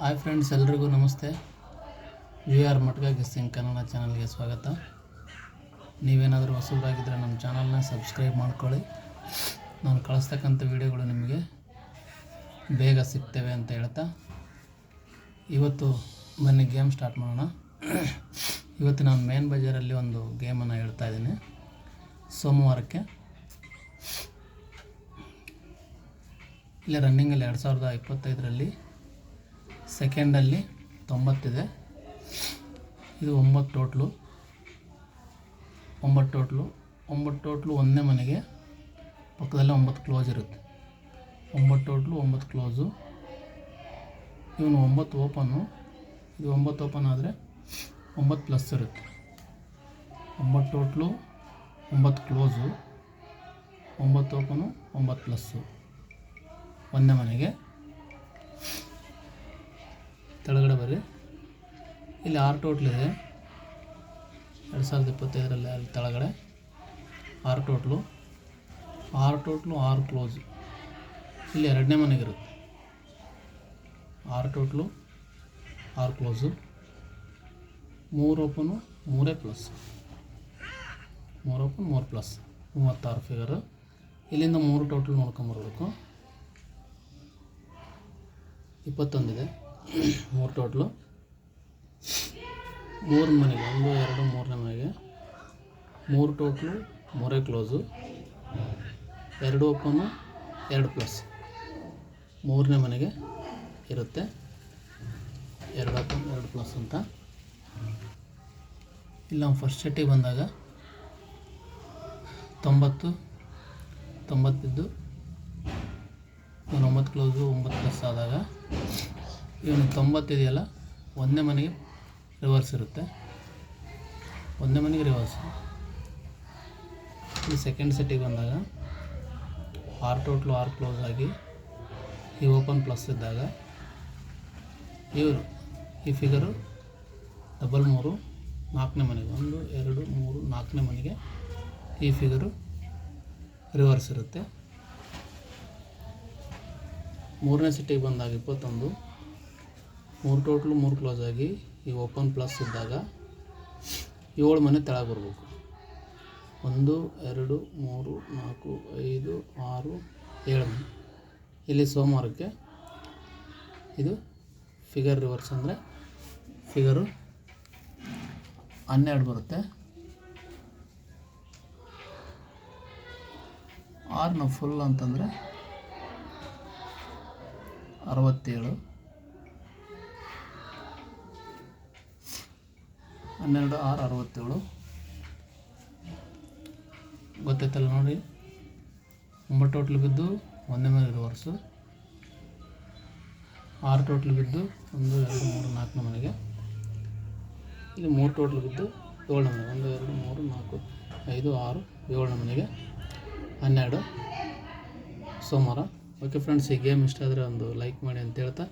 Hi friends ಎಲ್ರಿಗೂ ನಮಸ್ತೆ. You are ಮಟ್ಗ ಗೆಸ್ಸಿಂಗ್ ಕನ್ನಡ ಚಾನಲ್ಗೆ ಸ್ವಾಗತ. ನೀವೇನಾದರೂ ಹೊಸಬರಾಗಿದ್ದರೆ ನಮ್ಮ ಚಾನಲ್ನ ಸಬ್ಸ್ಕ್ರೈಬ್ ಮಾಡ್ಕೊಳ್ಳಿ. ನಾನು ಕಳಿಸ್ತಕ್ಕಂಥ ವೀಡಿಯೋಗಳು ನಿಮಗೆ ಬೇಗ ಸಿಗ್ತವೆ ಅಂತ ಹೇಳ್ತಾ. ಇವತ್ತು ಬನ್ನಿ ಗೇಮ್ ಸ್ಟಾರ್ಟ್ ಮಾಡೋಣ. ಇವತ್ತು ನಾನು ಮೇನ್ ಬಜಾರಲ್ಲಿ ಒಂದು ಗೇಮನ್ನು ಹೇಳ್ತಾ ಇದ್ದೀನಿ. ಸೋಮವಾರಕ್ಕೆ. ಇಲ್ಲೇ ರನ್ನಿಂಗಲ್ಲಿ ಎರಡು ಸಾವಿರದ ಇಪ್ಪತ್ತೈದರಲ್ಲಿ ಸೆಕೆಂಡಲ್ಲಿ ತೊಂಬತ್ತಿದೆ. ಇದು ಒಂಬತ್ತು ಟೋಟ್ಲು. ಒಂಬತ್ತು ಟೋಟ್ಲು. ಒಂಬತ್ತು ಟೋಟ್ಲು ಒಂದನೇ ಮನೆಗೆ ಪಕ್ಕದಲ್ಲೇ ಒಂಬತ್ತು ಕ್ಲೋಸ್ ಇರುತ್ತೆ. ಒಂಬತ್ತು ಟೋಟ್ಲು, ಒಂಬತ್ತು ಕ್ಲೋಸು. ಇವನು ಒಂಬತ್ತು ಓಪನ್ನು. ಇದು ಒಂಬತ್ತು ಓಪನ್ ಆದರೆ ಒಂಬತ್ತು ಪ್ಲಸ್ ಇರುತ್ತೆ. ಒಂಬತ್ತು ಟೋಟ್ಲು, ಒಂಬತ್ತು ಕ್ಲೋಸು. ಒಂಬತ್ತು ಓಪನು, ಒಂಬತ್ತು ಪ್ಲಸ್ಸು. ಒಂದನೇ ಮನೆಗೆ ಕೆಳಗಡೆ ಬರ್ರಿ. ಇಲ್ಲಿ ಆರು ಟೋಟ್ಲ್ ಇದೆ. ಎರಡು ಸಾವಿರದ ಇಪ್ಪತ್ತೈದರಲ್ಲಿ ಅಲ್ಲಿ ತೆಳಗಡೆ ಆರು ಟೋಟ್ಲು ಆರು ಟೋಟ್ಲು ಆರು ಕ್ಲೋಸು ಇಲ್ಲಿ ಎರಡನೇ ಮನೆಗಿರುತ್ತೆ ಆರು ಟೋಟ್ಲು ಆರು ಕ್ಲೋಸು ಮೂರು ಓಪನು ಮೂರೇ ಪ್ಲಸ್ ಮೂರು ಓಪನ್ ಮೂರು ಪ್ಲಸ್ ಮೂವತ್ತಾರು ಫಿಗರು ಇಲ್ಲಿಂದ ಮೂರು ಟೋಟಲ್ ನೋಡ್ಕೊಂಬರ್ಬೇಕು. ಇಪ್ಪತ್ತೊಂದಿದೆ. ಮೂರು ಟೋಟ್ಲು ಮೂರು ಮನೆಗೆ, ಒಂದು, ಎರಡು, ಮೂರನೇ ಮನೆಗೆ. ಮೂರು ಟೋಟ್ಲು ಮೂರೇ ಕ್ಲೋಸು ಎರಡು ಓಪನು ಎರಡು ಪ್ಲಸ್ ಮೂರನೇ ಮನೆಗೆ ಇರುತ್ತೆ. ಎರಡು ಓಪನ್ ಎರಡು ಪ್ಲಸ್ ಅಂತ. ಇಲ್ಲ ನಾವು ಫಸ್ಟ್ ಸೆಟ್ಟಿಗೆ ಬಂದಾಗ ತೊಂಬತ್ತು ತೊಂಬತ್ತಿದ್ದು ಒಂಬತ್ತು ಕ್ಲೋಸು ಒಂಬತ್ತು ಪ್ಲಸ್ ಆದಾಗ ಇವನು ತೊಂಬತ್ತಿದೆಯಲ್ಲ? ಒಂದನೇ ಮನೆಗೆ ರಿವರ್ಸ್ ಇರುತ್ತೆ. ಒಂದನೇ ಮನೆಗೆ ರಿವರ್ಸ್ ಈ ಸೆಕೆಂಡ್ ಸೆಟ್ಟಿಗೆ ಬಂದಾಗ ಆರ್ ಟೋಟ್ಲು ಆರ್ ಕ್ಲೋಸ್ ಆಗಿ ಈ ಓಪನ್ ಪ್ಲಸ್ ಇದ್ದಾಗ ಇವರು ಈ ಫಿಗರು ಡಬಲ್ ಮೂರು ನಾಲ್ಕನೇ ಮನೆಗೆ, ಒಂದು, ಎರಡು, ಮೂರು, ನಾಲ್ಕನೇ ಮನೆಗೆ ಈ ಫಿಗರು ರಿವರ್ಸ್ ಇರುತ್ತೆ. ಮೂರನೇ ಸಿಟ್ಟಿಗೆ ಬಂದಾಗ ಇಪ್ಪತ್ತೊಂದು ಮೂರು ಟೋಟ್ಲು ಮೂರು ಕ್ಲೋಸ್ ಆಗಿ ಈ ಓಪನ್ ಪ್ಲಸ್ ಇದ್ದಾಗ ಏಳು ಮನೆ ತೆಳಗೆ ಬರಬೇಕು. ಒಂದು, ಎರಡು, ಮೂರು, ನಾಲ್ಕು, ಐದು, ಆರು, ಏಳು ಮನೆ. ಇಲ್ಲಿ ಸೋಮವಾರಕ್ಕೆ ಇದು ಫಿಗರ್ ರಿವರ್ಸ್ ಅಂದರೆ ಫಿಗರು ಹನ್ನೆರಡು ಬರುತ್ತೆ. ಆರ್ನ ಫುಲ್ ಅಂತಂದರೆ ಅರವತ್ತೇಳು. ಹನ್ನೆರಡು ಆರು ಅರವತ್ತೇಳು. ಗೊತ್ತೈತಲ್ಲ ನೋಡಿ. ಒಂಬತ್ತು ಟೋಟ್ಲ್ ಬಿದ್ದು ಒಂದೇ ಮೇಲೆ ರಿವರ್ಸು ಆರು ಟೋಟ್ಲ್ ಬಿದ್ದು ಒಂದು, ಎರಡು, ಮೂರು, ನಾಲ್ಕು ಮನೆಗೆ ಇಲ್ಲಿ ಮೂರು ಟೋಟ್ಲ್ ಬಿದ್ದು ಏಳನೇ ಮನೆಗೆ ಒಂದು, ಎರಡು, ಮೂರು, ನಾಲ್ಕು, ಐದು, ಆರು ಏಳನೇ ಮನೆಗೆ ಹನ್ನೆರಡು. ಸೋಮವಾರ. ಓಕೆ ಫ್ರೆಂಡ್ಸ್ ಈ ಗೇಮ್ ಇಷ್ಟ ಆದರೆ ಒಂದು ಲೈಕ್ ಮಾಡಿ ಅಂತ ಹೇಳ್ತಾ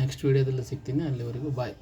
ನೆಕ್ಸ್ಟ್ ವೀಡಿಯೋದಲ್ಲಿ ಸಿಗ್ತೀನಿ. ಅಲ್ಲಿವರೆಗೂ ಬಾಯ್